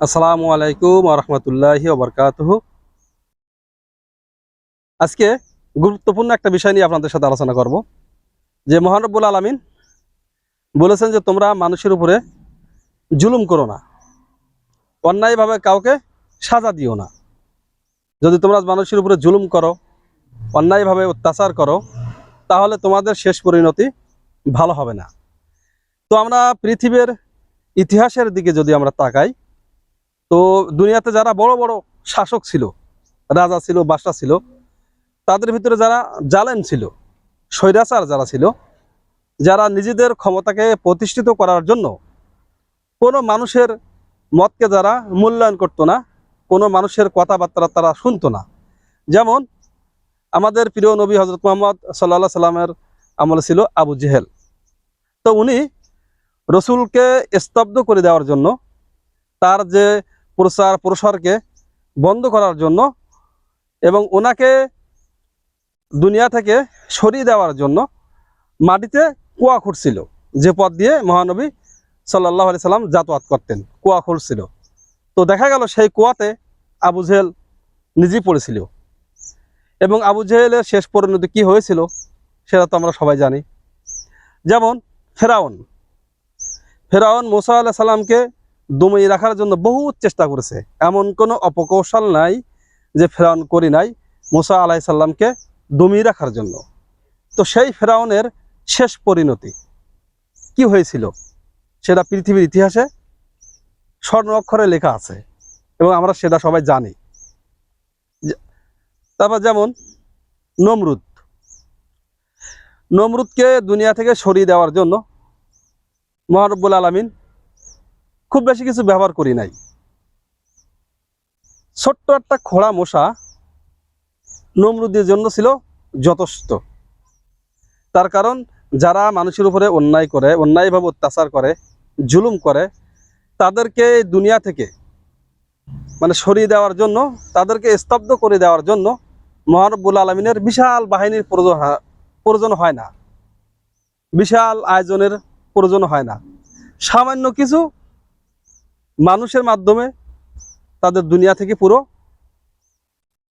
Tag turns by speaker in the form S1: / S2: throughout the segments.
S1: আসসালামু আলাইকুম রহমতুল্লাহি ওবরকাতহ আজকে গুরুত্বপূর্ণ একটা বিষয় নিয়ে আপনাদের সাথে আলোচনা করব। যে মহানব্বুল আলমিন বলেছেন যে, তোমরা মানুষের উপরে জুলুম করো না। অন্যায়ভাবে কাউকে সাজা দিও না। যদি তোমরা মানুষের উপরে জুলুম করো, অন্যায়ভাবে অত্যাচার করো, তাহলে তোমাদের শেষ পরিণতি ভালো হবে না। তো আমরা পৃথিবীর ইতিহাসের দিকে যদি আমরা তাকাই তো দুনিয়াতে যারা বড় বড় শাসক ছিল, রাজা ছিল বাদশা ছিল, তাদের ভিতরে যারা জালেন ছিল, স্বৈরাচার যারা ছিল, যারা নিজেদের ক্ষমতাকে প্রতিষ্ঠিত করার জন্য কোনো মানুষের মতকে যারা মূল্যায়ন করতো না, কোনো মানুষের কথাবার্তা তারা শুনতো না। যেমন আমাদের প্রিয় নবী হজরত মোহাম্মদ সাল্লাহ সাল্লামের আমলে ছিল আবু জেহেল। তো উনি রসুলকে স্তব্ধ করে দেওয়ার জন্য তার যে প্রচার প্রসারকে বন্ধ করার জন্য এবং ওনাকে দুনিয়া থেকে সরিয়ে দেওয়ার জন্য মাটিতে কুয়া খুঁড়ছিল যে পথ দিয়ে মহানবী সাল্লাহ আলি সাল্লাম যাতায়াত করতেন, কুয়া খুঁড়ছিল তো দেখা গেল সেই কুয়াতে আবু জেহেল নিজেই পড়েছিল। এবং আবু জেহেলের শেষ পরিণতি কি হয়েছিল, সেটা তো আমরা সবাই জানি। যেমন ফেরাউন ফেরাউন মোসা আল্লাহ সাল্লামকে দমিয়ে রাখার জন্য বহুত চেষ্টা করেছে। এমন কোনো অপকৌশল নাই যে ফেরাউন করি নাই মোসা আলাহি সাল্লামকে দমিয়ে রাখার জন্য। তো সেই ফেরাউনের শেষ পরিণতি কি হয়েছিল সেটা পৃথিবীর ইতিহাসে স্বর্ণ অক্ষরে লেখা আছে এবং আমরা সেটা সবাই জানি। তারপর যেমন নমরুদ। নমরুদকে দুনিয়া থেকে সরিয়ে দেওয়ার জন্য মহানব্বুল আলমিন খুব বেশি কিছু ব্যবহার করি নাই। ছোট্ট একটা খোড়া মশা নমরুদের জন্য ছিল যথেষ্ট। তার কারণ যারা মানুষের উপরে অন্যায় করে, অন্যায়ভাবে অত্যাচার করে, জুলুম করে, তাদেরকে দুনিয়া থেকে মানে সরিয়ে দেওয়ার জন্য, তাদেরকে স্তব্ধ করে দেওয়ার জন্য মহানব্বুল আলমিনের বিশাল বাহিনীর প্রয়োজন প্রয়োজন হয় না। বিশাল আয়োজনের প্রয়োজন হয় না। সামান্য কিছু মানুষের মাধ্যমে তাদের দুনিয়া থেকে পুরো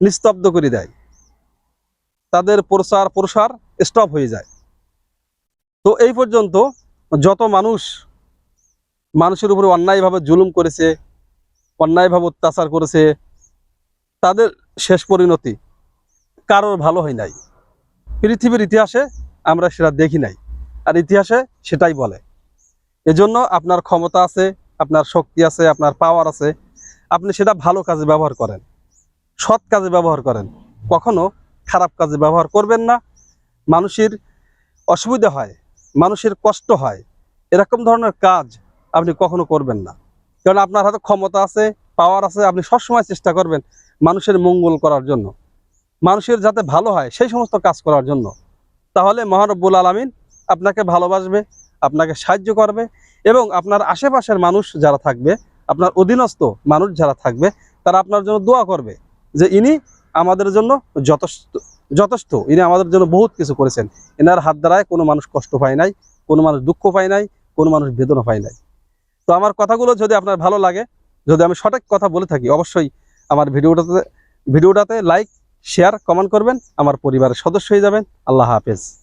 S1: নিস্তব্ধ করে দেয়। তাদের প্রসার প্রসার স্টপ হয়ে যায়। তো এই পর্যন্ত যত মানুষ মানুষের উপরে অন্যায়ভাবে জুলুম করেছে, অন্যায়ভাবে অত্যাচার করেছে, তাদের শেষ পরিণতি কারোর ভালো হয় নাই। পৃথিবীর ইতিহাসে আমরা সেটা দেখি নাই। আর ইতিহাসে সেটাই বলে। এজন্য আপনার ক্ষমতা আছে আপনার শক্তি আছে, আপনার পাওয়ার আছে, আপনি সেটা ভালো কাজে ব্যবহার করেন, সৎ কাজে ব্যবহার করেন। কখনো খারাপ কাজে ব্যবহার করবেন না। মানুষের অসুবিধা হয়, মানুষের কষ্ট হয়, এরকম ধরনের কাজ আপনি কখনো করবেন না। কারণ আপনার হাতে ক্ষমতা আছে পাওয়ার আছে, আপনি সবসময় চেষ্টা করবেন মানুষের মঙ্গল করার জন্য। মানুষের যাতে ভালো হয়, সেই সমস্ত কাজ করার জন্য। তাহলে মহানব্বুল আলমিন আপনাকে ভালোবাসবে, আপনাকে সাহায্য করবে এবং আপনার আশেপাশের মানুষ যারা থাকবে, আপনার অধীনস্থ মানুষ যারা থাকবে, তারা আপনার জন্য দোয়া করবে যে ইনি আমাদের জন্য যথেষ্ট যথেষ্ট। ইনি আমাদের জন্য বহুত কিছু করেছেন। এনার হাত দ্বারায় কোনো মানুষ কষ্ট পায় নাই, কোনো মানুষ দুঃখ পায় নাই, কোনো মানুষ বেদনা পায় নাই। তো আমার কথাগুলো যদি আপনার ভালো লাগে, যদি আমি সঠিক কথা বলে থাকি, অবশ্যই আমার ভিডিওটাতে ভিডিওটাতে লাইক শেয়ার কমেন্ট করবেন। আমার পরিবারের সদস্য হয়ে যাবেন। আল্লাহ হাফেজ।